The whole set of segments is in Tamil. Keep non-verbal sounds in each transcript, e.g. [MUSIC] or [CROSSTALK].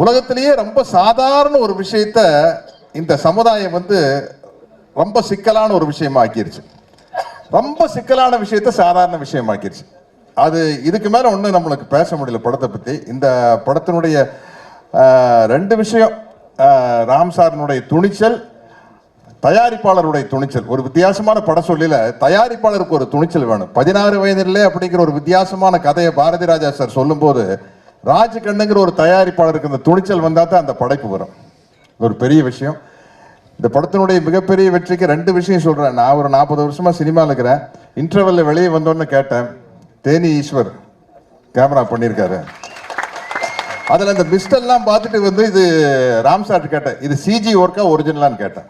உலகத்திலேயே ரொம்ப சாதாரண ஒரு விஷயத்த இந்த சமுதாயம் வந்து ரொம்ப சிக்கலான ஒரு விஷயமா ஆக்கிருச்சு ரொம்ப சிக்கலான விஷயத்த சாதாரண விஷயமாக்கிருச்சு. அது இதுக்கு மேல ஒன்றும் நம்மளுக்கு பேச முடியல படத்தை பத்தி. இந்த படத்தினுடைய ரெண்டு விஷயம் ராம் சாரினுடைய துணிச்சல் தயாரிப்பாளருடைய துணிச்சல். ஒரு வித்தியாசமான படம் சொல்லல தயாரிப்பாளருக்கு ஒரு துணிச்சல் வேணும். பதினாறு வயதிலே அப்படிங்கிற ஒரு வித்தியாசமான கதையை பாரதி ராஜா சார் சொல்லும்போது ராஜ் கண்ணுங்கிற ஒரு தயாரிப்பாளருக்கு இந்த துணிச்சல் வந்தால் தான் அந்த படைப்பு வரும். ஒரு பெரிய விஷயம். இந்த படத்தினுடைய மிகப்பெரிய வெற்றிக்கு ரெண்டு விஷயம் சொல்கிறேன் நான் ஒரு நாற்பது வருஷமாக சினிமாவில் இருக்கிறேன். இன்டர்வெல்ல வெளியே வந்தோன்னு கேட்டேன். தேனி ஈஸ்வர் கேமரா பண்ணியிருக்காரு. அதில் அந்த மிஸ்டெல்லாம் பார்த்துட்டு வந்து இது ராம் சார் கேட்டேன். இது சிஜி ஒர்க்கா ஒரிஜினலான்னு கேட்டேன்.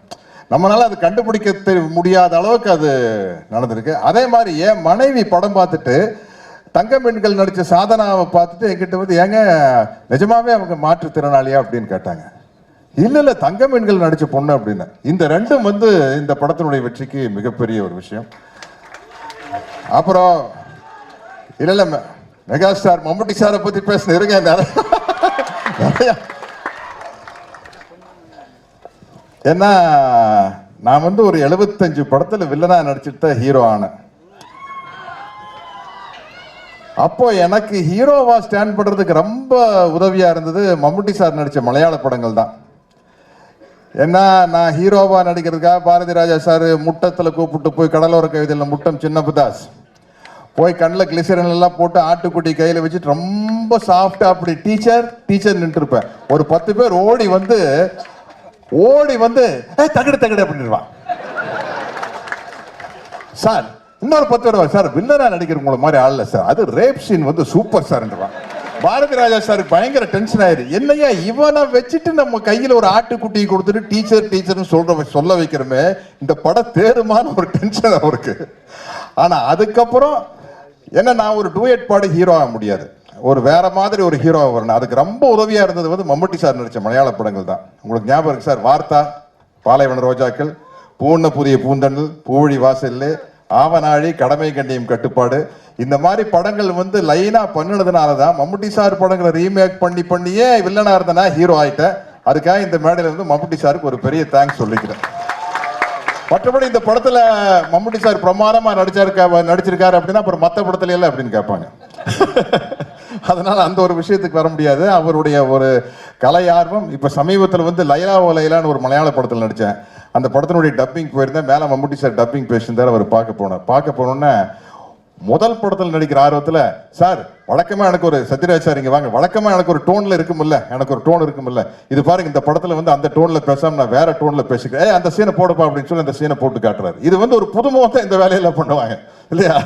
நம்மளால் அது கண்டுபிடிக்க முடியாத அளவுக்கு அது நடந்திருக்கு. அதே மாதிரி என் மனைவி படம் பார்த்துட்டு தங்க பெண்கள் நடித்த சாதனாவை பார்த்துட்டு என்கிட்ட வந்து ஏங்க நிஜமாவே அவங்க மாற்றுத்திறனாளியா? அப்படின்னு கேட்டாங்க. இல்லை இல்லை தங்க பெண்கள் நடித்த பொண்ணு அப்படின்னு. இந்த ரெண்டும் வந்து இந்த படத்தினுடைய வெற்றிக்கு மிகப்பெரிய ஒரு விஷயம். அப்புறம் இல்லை இல்லை மெ- மெகா ஸ்டார் மம்முட்டி சாரை பற்றி பேசின இருங்க ஏன்னா நான் வந்து ஒரு எழுபத்தஞ்சு படத்தில் வில்லனா நடிச்சுட்டு தான் ஹீரோ ஆனேன். அப்போ எனக்கு ஹீரோவா ஸ்டாண்ட் பண்றதுக்கு ரொம்ப உதவியா இருந்தது மம்முட்டி சார் நடிச்ச மலையாள படங்கள் தான். ஏன்னா நான் ஹீரோவா நடிக்கிறதுக்காக பாரதி ராஜா சார் முட்டத்தில் கூப்பிட்டு போய் கடலோர கவிதையில் முட்டம் சின்னப்பதாஸ். போய் கண்ணில் கிளிசரன் எல்லாம் போட்டு ஆட்டுக்குட்டி கையில் வச்சுட்டு ரொம்ப சாஃப்டா அப்படி டீச்சர் டீச்சர் நின்றுருப்பேன். ஒரு பத்து பேர் ஓடி வந்து ஓடி வந்து தகடு தகடு அப்படின்வான் சார் இன்னொரு பத்து பேர் சார் வில்லனா நடிக்கிற உங்களை மாதிரி ஆள் சார். அது ரேப் சீன் வந்து சூப்பர் சார்ன்றான் பாரதி ராஜா சாருக்கு பயங்கர டென்ஷன் ஆயிரு என்னையா இவனை வச்சுட்டு நம்ம கையில ஒரு ஆட்டுக்குட்டியை கொடுத்துட்டு டீச்சர் டீச்சர்னு சொல்ற சொல்ல வைக்கிறோமே இந்த படம் தேருமான ஒரு டென்ஷன் அவருக்கு. ஆனா அதுக்கப்புறம் என்ன நான் ஒரு டூயட் பாடி ஹீரோ ஆக முடியாது. ஒரு வேற மாதிரி ஒரு ஹீரோ வரணும். அதுக்கு ரொம்ப உதவியா இருந்தது வந்து மம்முட்டி சார் நடிச்ச மலையாள படங்கள் தான். உங்களுக்கு ஞாபகம் இருக்கு சார்? வார்த்தா பாலைவன ரோஜாக்கள் பூண்ண புதிய பூந்தண்டல் பூவழி வாசல்லே ஆவனாழி கடமை கண்டியம் கட்டுப்பாடு. இந்த மாதிரி படங்கள் வந்து லைனா பண்ணுனதுனால தான் மம்முட்டி சார் படங்களை ரீமேக் பண்ணி பண்ணியே வில்லனா இருந்தனா ஹீரோ ஆயிட்டேன். அதுக்காக இந்த மேடையில் வந்து மம்முட்டி சாருக்கு ஒரு பெரிய தேங்க்ஸ் சொல்லிக்கிறேன். மற்றபடி இந்த படத்துல மம்முட்டி சார் பிரமாதமா நடிச்சிருக்கா நடிச்சிருக்காரு அப்படின்னா அப்புறம் மற்ற படத்துல எல்லாம் அப்படின்னு கேட்பாங்க. [LAUGHS] அதனால் அந்த ஒரு விஷயத்துக்கு வர முடியாது. அவருடைய ஒரு கலை ஆர்வம் இப்போ சமீபத்தில் வந்து லைலா ஓ லைலான்னு ஒரு மலையாள படத்தில் நடித்தேன் அந்த படத்தினுடைய டப்பிங் போயிருந்தேன். மேலே மம்முட்டி சார் டப்பிங் பேசியிருந்தார் அவர் பார்க்க போனார். பார்க்க போனோன்னே முதல் படத்தில் நடிக்கிற ஆர்வத்தில் சார் வழக்கமாக எனக்கு ஒரு சத்யராஜ் சார் இங்கே வாங்க. வழக்கமாக எனக்கு ஒரு டோனில் இருக்குமில்ல. எனக்கு ஒரு டோன் இருக்குமில்ல. இது பாருங்க இந்த படத்தில் வந்து அந்த டோனில் பேசாமல் நான் வேற டோனில் பேசிக்கிறேன். ஏ அந்த சீனை போடுப்பா அப்படின்னு சொல்லி அந்த சீனை போட்டு காட்டுறாரு. இது வந்து ஒரு புதுமுகத்தை இந்த வேலையெல்லாம் பண்ணுவாங்க. இல்லையா?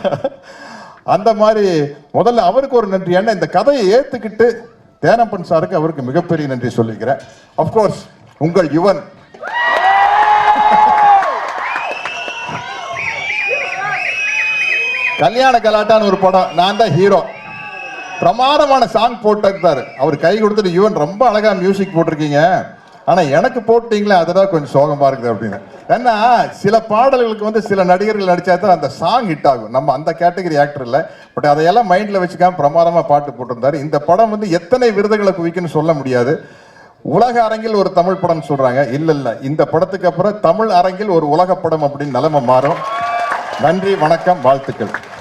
அந்த மாதிரி முதல்ல அவருக்கு ஒரு நன்றி. ஏன்னா இந்த கதையை ஏற்றுக்கிட்டு தேனப்பன் சாருக்கு அவருக்கு மிகப்பெரிய நன்றி சொல்லிக்கிறேன். அப்கோர்ஸ் உங்கள் யுவன். கல்யாண கலாட்டான்னு ஒரு படம். நான் தான் ஹீரோ பிரமாதமான சாங் போட்டிருந்தாரு. அவர் கை கொடுத்துட்டு யுவன் ரொம்ப அழகா மியூசிக் போட்டிருக்கீங்க. ஆனால் எனக்கு போட்டிங்களே அதுதான் கொஞ்சம் சோகமாக இருக்குது அப்படின்னு. ஏன்னா சில பாடல்களுக்கு வந்து சில நடிகர்கள் நடித்தா தான் அந்த சாங் ஹிட் ஆகும். நம்ம அந்த கேட்டகரி ஆக்டர் இல்லை. பட் அதையெல்லாம் மைண்டில் வச்சுக்காம பிரமாதமாக பாட்டு போட்டிருந்தாரு. இந்த படம் வந்து எத்தனை விருதுகளை குவிக்குன்னு சொல்ல முடியாது. உலக அரங்கில் ஒரு தமிழ் படம் சொல்கிறாங்க இல்லை இல்லை. இந்த படத்துக்கு அப்புறம் தமிழ் அரங்கில் ஒரு உலக படம் அப்படின்னு நிலைமை மாறும். நன்றி வணக்கம் வாழ்த்துக்கள்.